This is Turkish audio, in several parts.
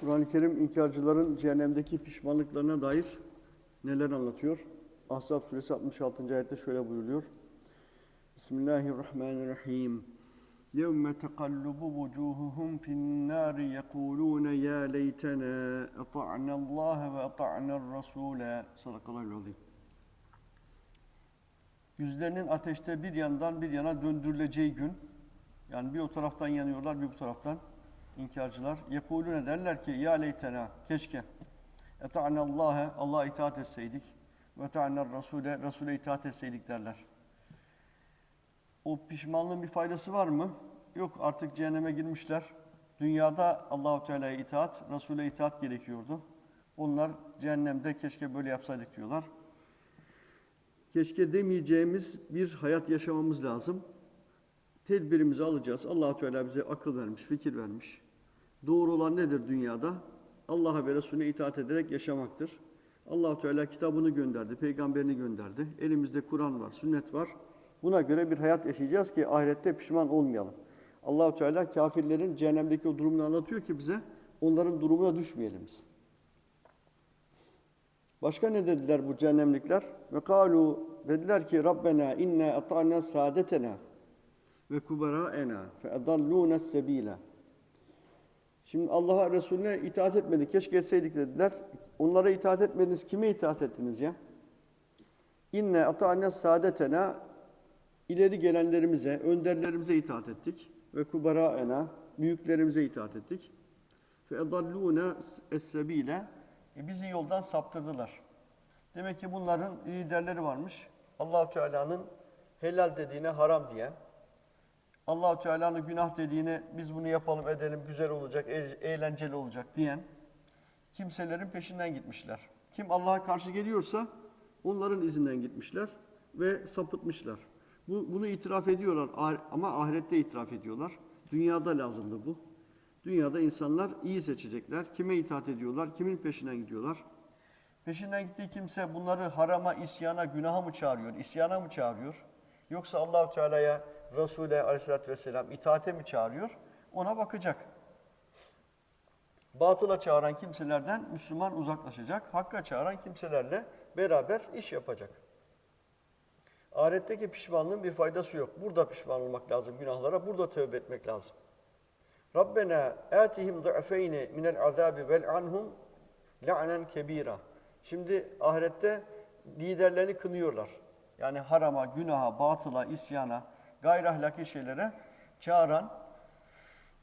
Kur'an-ı Kerim inkarcıların cehennemdeki pişmanlıklarına dair neler anlatıyor? Ahzab suresi 66. ayette şöyle buyuruyor. Bismillahirrahmanirrahim. يَوْمَ تَقَلُّبُ وُجُوهُهُمْ فِي النَّارِ يَقُولُونَ يَا لَيْتَنَا أَطَعْنَا اللّٰهَ وَأَطَعْنَا الرَّسُولَ Sadakallahu azim. Yüzlerinin ateşte bir yandan bir yana döndürüleceği gün, yani bir o taraftan yanıyorlar, bir bu taraftan inkarcılar. Yekulune derler ki ya leytena keşke Allah'a Allah'a itaat etseydik ve ta'na Rasule Rasule itaat etseydik derler. O pişmanlığın bir faydası var mı? Yok artık cehenneme girmişler. Dünyada Allahu Teala'ya itaat, Rasule itaat gerekiyordu. Onlar cehennemde keşke böyle yapsaydık diyorlar. Keşke demeyeceğimiz bir hayat yaşamamız lazım. Tedbirimizi alacağız. Allahu Teala bize akıl vermiş, fikir vermiş. Doğru olan nedir dünyada? Allah'a ve Resulüne itaat ederek yaşamaktır. Allahu Teala kitabını gönderdi, peygamberini gönderdi. Elimizde Kur'an var, sünnet var. Buna göre bir hayat yaşayacağız ki ahirette pişman olmayalım. Allahu Teala kafirlerin cehennemdeki o durumunu anlatıyor ki bize onların durumuna düşmeyelim biz. Başka ne dediler bu cehennemlikler? Ve kalu dediler ki Rabbena inna ata'na saadetena ve kubaraena fe adalluna sebila. Şimdi Allah'a Resulüne itaat etmedik. Keşke etseydik dediler. Onlara itaat etmediniz. Kime itaat ettiniz ya? İnne ata'na saadetena ileri gelenlerimize, önderlerimize itaat ettik. Ve kubaraena büyüklerimize itaat ettik. Fe edallûne es-sebîle e bizi yoldan saptırdılar. Demek ki bunların liderleri varmış. Allahu Teala'nın helal dediğine haram diyen, Allahu Teala'nın günah dediğine biz bunu yapalım edelim güzel olacak, e- eğlenceli olacak diyen kimselerin peşinden gitmişler. Kim Allah'a karşı geliyorsa onların izinden gitmişler ve sapıtmışlar. Bu, bunu itiraf ediyorlar ah- ama ahirette itiraf ediyorlar. Dünyada lazımdı bu. Dünyada insanlar iyi seçecekler. Kime itaat ediyorlar, kimin peşinden gidiyorlar. Peşinden gittiği kimse bunları harama, isyana, günaha mı çağırıyor, isyana mı çağırıyor? Yoksa Allahu Teala'ya, Resul'e aleyhissalatü vesselam itaate mi çağırıyor? Ona bakacak. Batıla çağıran kimselerden Müslüman uzaklaşacak. Hakka çağıran kimselerle beraber iş yapacak. Ahiretteki pişmanlığın bir faydası yok. Burada pişman olmak lazım günahlara, burada tövbe etmek lazım. Rabbena atihim du'feyni minel azabi vel anhum la'nen kebira. Şimdi ahirette liderlerini kınıyorlar. Yani harama, günaha, batıla, isyana, gayri ahlaki şeylere çağıran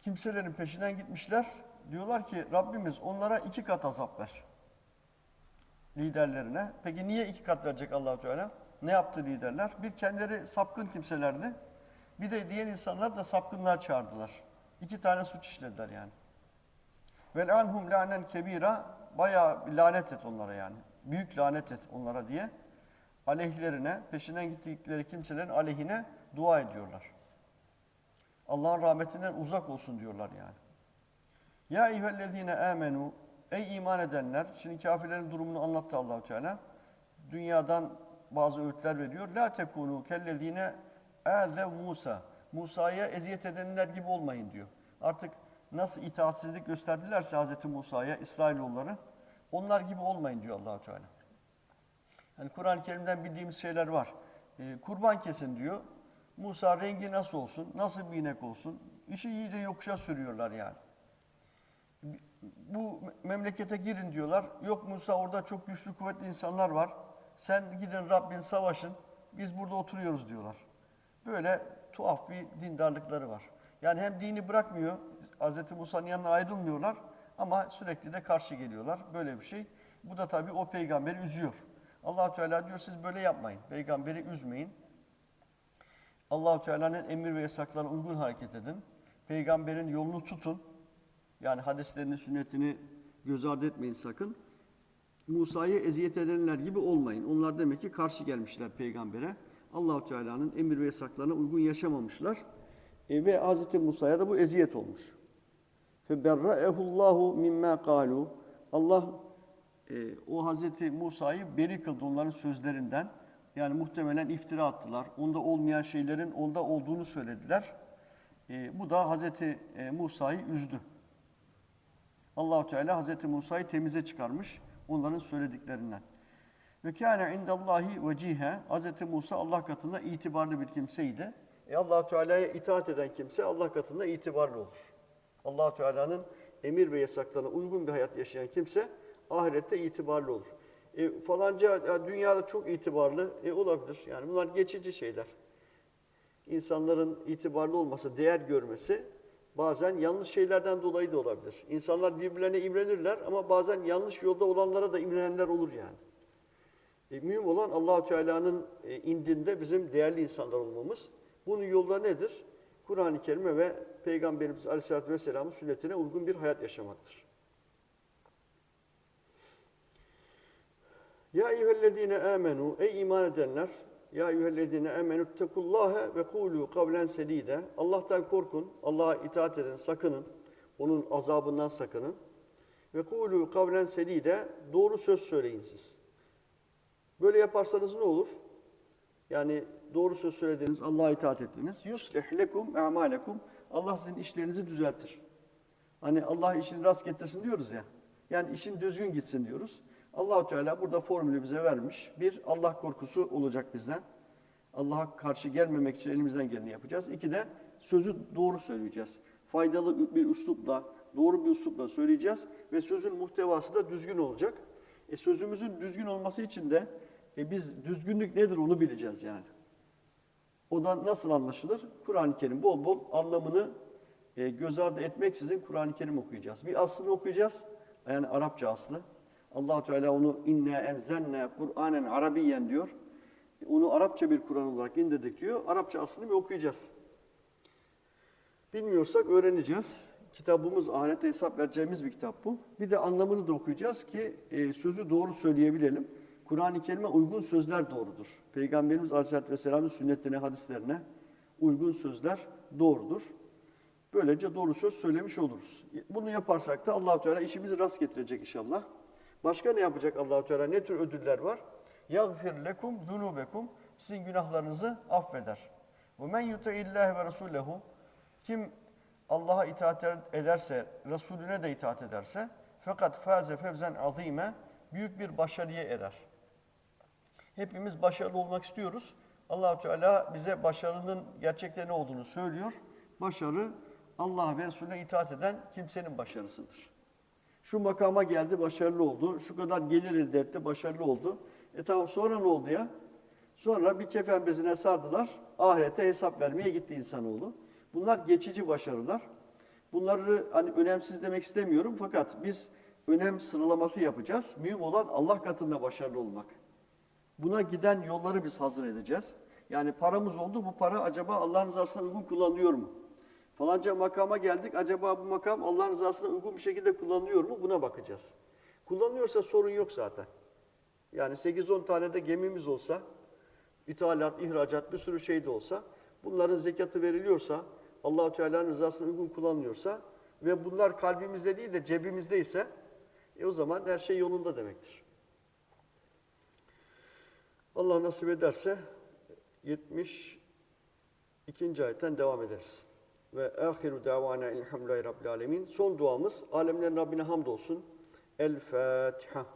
kimselerin peşinden gitmişler. Diyorlar ki Rabbimiz onlara iki kat azap ver. Liderlerine. Peki niye iki kat verecek Allahu Teala? Ne yaptı liderler? Bir kendileri sapkın kimselerdi. Bir de diğer insanlar da sapkınlar çağırdılar. İki tane suç işlediler yani. Vel anhum lanen kebira bayağı lanet et onlara yani. Büyük lanet et onlara diye aleyhlerine, peşinden gittikleri kimselerin aleyhine dua ediyorlar. Allah'ın rahmetinden uzak olsun diyorlar yani. Ya eyyühellezine amenu ey iman edenler şimdi kafirlerin durumunu anlattı Allahu Teala. Dünyadan bazı öğütler veriyor. La tekunu kellezine azev Musa. Musa'ya eziyet edenler gibi olmayın diyor. Artık nasıl itaatsizlik gösterdilerse Hz. Musa'ya İsrailoğulları onlar gibi olmayın diyor Allahu Teala. Yani Kur'an-ı Kerim'den bildiğimiz şeyler var. Ee, kurban kesin diyor. Musa rengi nasıl olsun, nasıl bir inek olsun? İşi iyice yokuşa sürüyorlar yani. Bu memlekete girin diyorlar. Yok Musa orada çok güçlü kuvvetli insanlar var. Sen gidin Rabbin savaşın. Biz burada oturuyoruz diyorlar. Böyle tuhaf bir dindarlıkları var. Yani hem dini bırakmıyor, Hz. Musa'nın yanına ayrılmıyorlar ama sürekli de karşı geliyorlar. Böyle bir şey. Bu da tabii o peygamberi üzüyor. Allah Teala diyor siz böyle yapmayın. Peygamberi üzmeyin. allah Teala'nın emir ve yasaklarına uygun hareket edin. Peygamberin yolunu tutun. Yani hadislerini, sünnetini göz ardı etmeyin sakın. Musa'yı eziyet edenler gibi olmayın. Onlar demek ki karşı gelmişler peygambere. Allahu Teala'nın emir ve yasaklarına uygun yaşamamışlar. E, ve Hz. Musa'ya da bu eziyet olmuş. Feberra'ehullahu mimma kalu. Allah e, o Hz. Musa'yı beri kıldı onların sözlerinden. Yani muhtemelen iftira attılar. Onda olmayan şeylerin onda olduğunu söylediler. E, bu da Hz. Musa'yı üzdü. Allahu Teala Hazreti Musa'yı temize çıkarmış onların söylediklerinden. Ve kâne indallahi vecihe. Hazreti Musa Allah katında itibarlı bir kimseydi. E allah Teala'ya itaat eden kimse Allah katında itibarlı olur. allah Teala'nın emir ve yasaklarına uygun bir hayat yaşayan kimse ahirette itibarlı olur. E, falanca ya dünyada çok itibarlı e, olabilir. Yani bunlar geçici şeyler. İnsanların itibarlı olması, değer görmesi bazen yanlış şeylerden dolayı da olabilir. İnsanlar birbirlerine imrenirler ama bazen yanlış yolda olanlara da imrenenler olur yani. E, mühim olan Allahu Teala'nın e, indinde bizim değerli insanlar olmamız. Bunun yolları nedir? Kur'an-ı Kerim'e ve Peygamberimiz Aleyhisselatü Vesselam'ın sünnetine uygun bir hayat yaşamaktır. Ya eyyühellezine amenu ey iman edenler ya eyyühellezine amenu tekullâhe ve kûlû kavlen sedîde Allah'tan korkun, Allah'a itaat edin, sakının. Onun azabından sakının. Ve kûlû kavlen sedîde doğru söz söyleyin siz. Böyle yaparsanız ne olur? Yani doğru söz söylediniz, Allah'a itaat ettiniz. Yuslih lekum a'malekum. Allah sizin işlerinizi düzeltir. Hani Allah işini rast getirsin diyoruz ya. Yani işin düzgün gitsin diyoruz. Allahu Teala burada formülü bize vermiş. Bir, Allah korkusu olacak bizden. Allah'a karşı gelmemek için elimizden geleni yapacağız. İki de sözü doğru söyleyeceğiz. Faydalı bir üslupla, doğru bir üslupla söyleyeceğiz ve sözün muhtevası da düzgün olacak. E, sözümüzün düzgün olması için de e, biz düzgünlük nedir onu bileceğiz yani. O da nasıl anlaşılır? Kur'an-ı Kerim bol bol anlamını e, göz ardı etmeksizin Kur'an-ı Kerim okuyacağız. Bir aslını okuyacağız. Yani Arapça aslı. Allah Teala onu inne enzenne Kur'anen Arabiyen diyor. Onu Arapça bir Kur'an olarak indirdik diyor. Arapça aslını bir okuyacağız. Bilmiyorsak öğreneceğiz. Kitabımız ahirette hesap vereceğimiz bir kitap bu. Bir de anlamını da okuyacağız ki e, sözü doğru söyleyebilelim. Kur'an-ı Kerim'e uygun sözler doğrudur. Peygamberimiz Aleyhisselatü Vesselam'ın sünnetine, hadislerine uygun sözler doğrudur. Böylece doğru söz söylemiş oluruz. Bunu yaparsak da allah Teala işimizi rast getirecek inşallah. Başka ne yapacak Allahu Teala? Ne tür ödüller var? Yagfir lekum zunubekum sizin günahlarınızı affeder. Ve men yuti'illahi ve rasulehu kim Allah'a itaat ederse, Resulüne de itaat ederse fakat faze fevzen azime büyük bir başarıya erer. Hepimiz başarılı olmak istiyoruz. allah Teala bize başarının gerçekte ne olduğunu söylüyor. Başarı Allah ve Resulüne itaat eden kimsenin başarısıdır. Şu makama geldi, başarılı oldu. Şu kadar gelir elde etti, başarılı oldu. E tamam sonra ne oldu ya? Sonra bir kefen bezine sardılar. Ahirete hesap vermeye gitti insanoğlu. Bunlar geçici başarılar. Bunları hani önemsiz demek istemiyorum fakat biz önem sıralaması yapacağız. Mühim olan Allah katında başarılı olmak. Buna giden yolları biz hazır edeceğiz. Yani paramız oldu, bu para acaba Allah'ın rızasına uygun kullanılıyor mu? Falanca makama geldik, acaba bu makam Allah'ın rızasına uygun bir şekilde kullanılıyor mu? Buna bakacağız. Kullanıyorsa sorun yok zaten. Yani 8-10 tane de gemimiz olsa, ithalat, ihracat bir sürü şey de olsa, bunların zekatı veriliyorsa, allah Teala'nın rızasına uygun kullanılıyorsa ve bunlar kalbimizde değil de cebimizde ise, e o zaman her şey yolunda demektir. Allah nasip ederse 72. ayetten devam ederiz. Ve ahiru davana elhamdülillahi rabbil alemin. Son duamız alemlerin Rabbine hamdolsun. El Fatiha.